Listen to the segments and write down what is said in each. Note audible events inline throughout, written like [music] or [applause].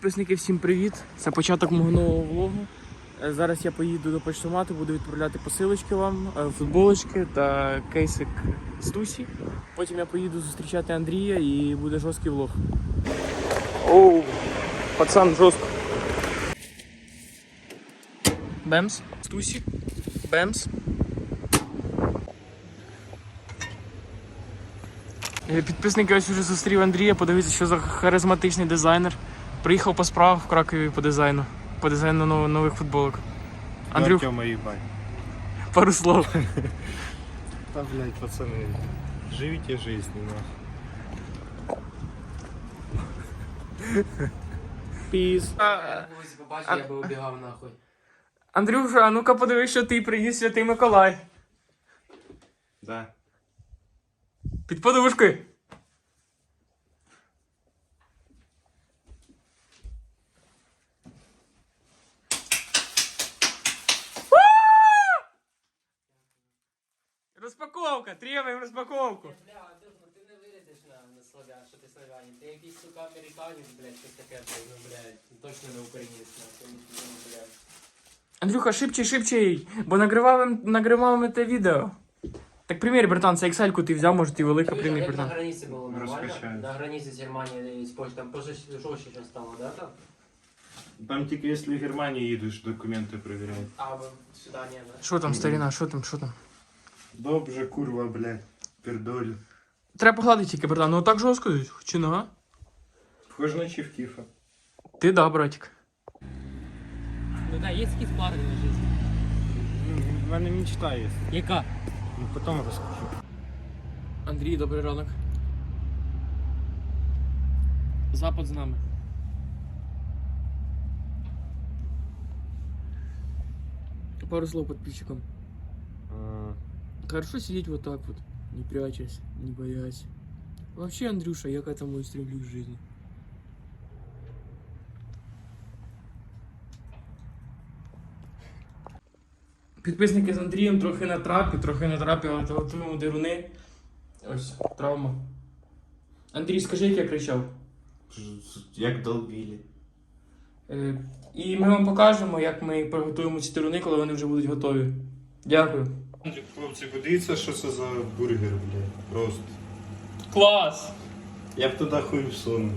Підписники, всім привіт! Це початок мого нового влогу. Е, Зараз я поїду до почтомату, буду відправляти посилочки вам, е, футболочки та кейсик з Тусі. Потім я поїду зустрічати Андрія і буде жорсткий влог. Оу, пацан жорстко. Бемс, з Тусі, Бемс. Е, Підписники ось уже зустрів Андрія, подивіться, що за харизматичний дизайнер. Приїхав по справах в Кракові по дизайну. По дизайну нов- нових футболок. Андрюх, Артема ебать. пару слов. [laughs] Да, блядь, пацаны, живите жизнь, нахуй. [laughs] Піс. Ось побачив, я би убігав нахуй. Андрюша, а ну-ка подивись, що ти приніс Святий Миколай. Да. Під подушкою. Розпаковка! Требуємо розпаковку! Бля, Андрюх, ну ти не вирядиш на, на славян, що ти славянин. Ти якийсь, сука, американець, блядь, щось таке, блядь, ну, блядь, точно не українець, нахуй, ну, блядь. Андрюха, шибче, шибче, бо нагриваємо, нагриваємо те відео. Так примір, братан, це Excel-ку ти взяв, може ти велика Чуєш, а примір, як на братан. границі було нормально? Розкачаюсь. На границі з Германією і з Польщею, там просто жорстче щось стало, да, там? Там тільки якщо в Германію їдеш, документи перевіряють. А, ви сюди ні, да? Що там, старіна, що там, що там? Добре, курва, блядь, пердоль. Треба погладити тільки, братан, ну так жорстко, чи не, а? Вхож на Чевкіфа. Ти да, братик. Ну да, є якісь плани на життя. В мене мечта є. Яка? Ну, потім розкажу. Андрій, добрий ранок. Запад з нами. Пару слов подписчикам. Хорошо сидеть вот так вот, не прячась, не боясь. Вообще, Андрюша, я к этому и стремлюсь в жизни. Підписники з Андрієм трохи на трапі, трохи на трапі, але готуємо дируни. Ось, травма. Андрій, скажи, як я кричав. Як долбили. Е, і ми вам покажемо, як ми приготуємо ці дируни, коли вони вже будуть готові. Дякую. Хлопці, подивіться, що це за бургер, блядь. Просто. Клас! Я б туди хуй всунув.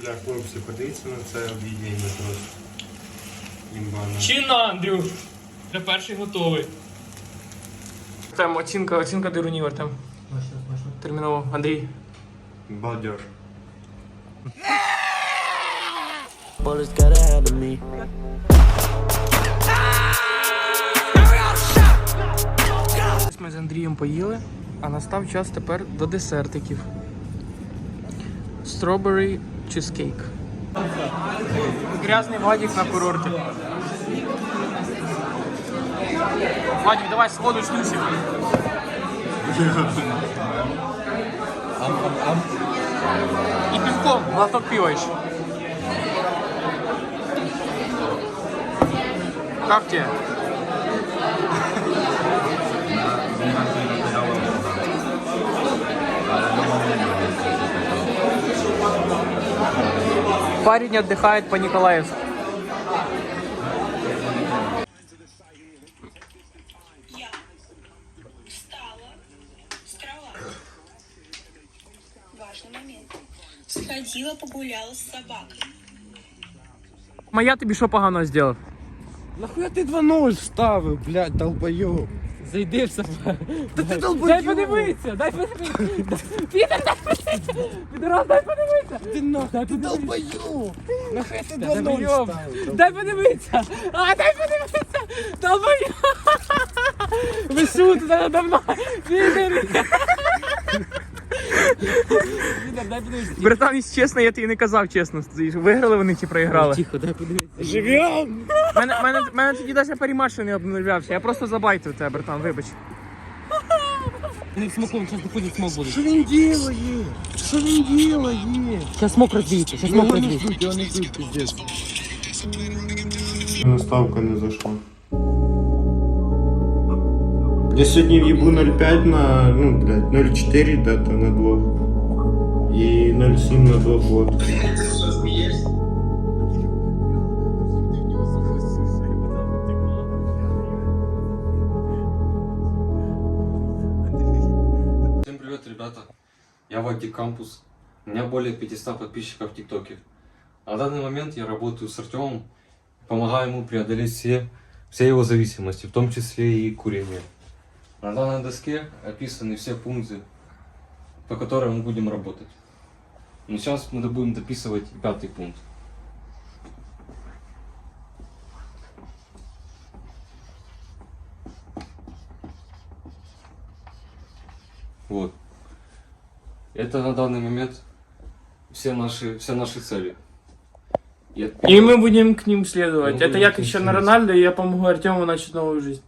Бля, хлопці, подивіться на це об'єднання просто. Імбана. Чина, Андрюш! Вже перший готовий. Там оцінка, оцінка дирунів, Артем. Терміново. Андрій. Балдеж. [laughs] Bullets got ahead of me. Ми з Андрієм поїли, а настав час тепер до десертиків. Strawberry cheesecake. Грязний Вадік на курорті. Вадік, давай сходу снюсик. [laughs] І пивком, глоток пива еще. Как тебе? Парень отдыхает по Николаевску. Сходила, погуляла с собакой. Моя ты що погано сделал. Нахуя ти 2-0 вставив, блядь, долбойоб? Зайди в себе. Та ти Дай долбойоб! подивитися, дай подивитися. Підер, дай подивитися. Підерас, дай подивитися. Ти нахуй, ти долбойоб! Нахуя ти 2-0 долбойоб. вставив? Дай подивитися. А, дай подивитися. Долбоєб. Ви шутите надо мною. Підер. Подивитися. Чесно, я тобі не казав чесно. Виграли вони чи проіграли? Тихо, дай подивитися. Живем! Мене, мене, мене тоді навіть парімаш не обновлявся. Я просто забайтив тебе, братан, вибач. Не смоком, зараз доходить смок буде. Що він ділає? Що він ділає? Зараз смок розвіється, зараз смок розвіється. ждуть, його не ждуть, пиздец. Наставка не зайшла. Я сьогодні в'їбу 0,5 на, ну, блядь, 0,4 дата на двох. 0,7 на доход. Всем привет, ребята. Я Ваги Кампус. У меня более 500 подписчиков в ТикТоке. На данный момент я работаю с Артемом, помогаю ему преодолеть все, все его зависимости, в том числе и курение. На данной доске описаны все пункты, по которым мы будем работать. Но сейчас мы будем дописывать пятый пункт. Вот. Это на данный момент все наши, все наши цели. И, от И мы будем к ним следовать. Мы Это я Крещено следовать. Рональдо, и я помогу Артему начать новую жизнь.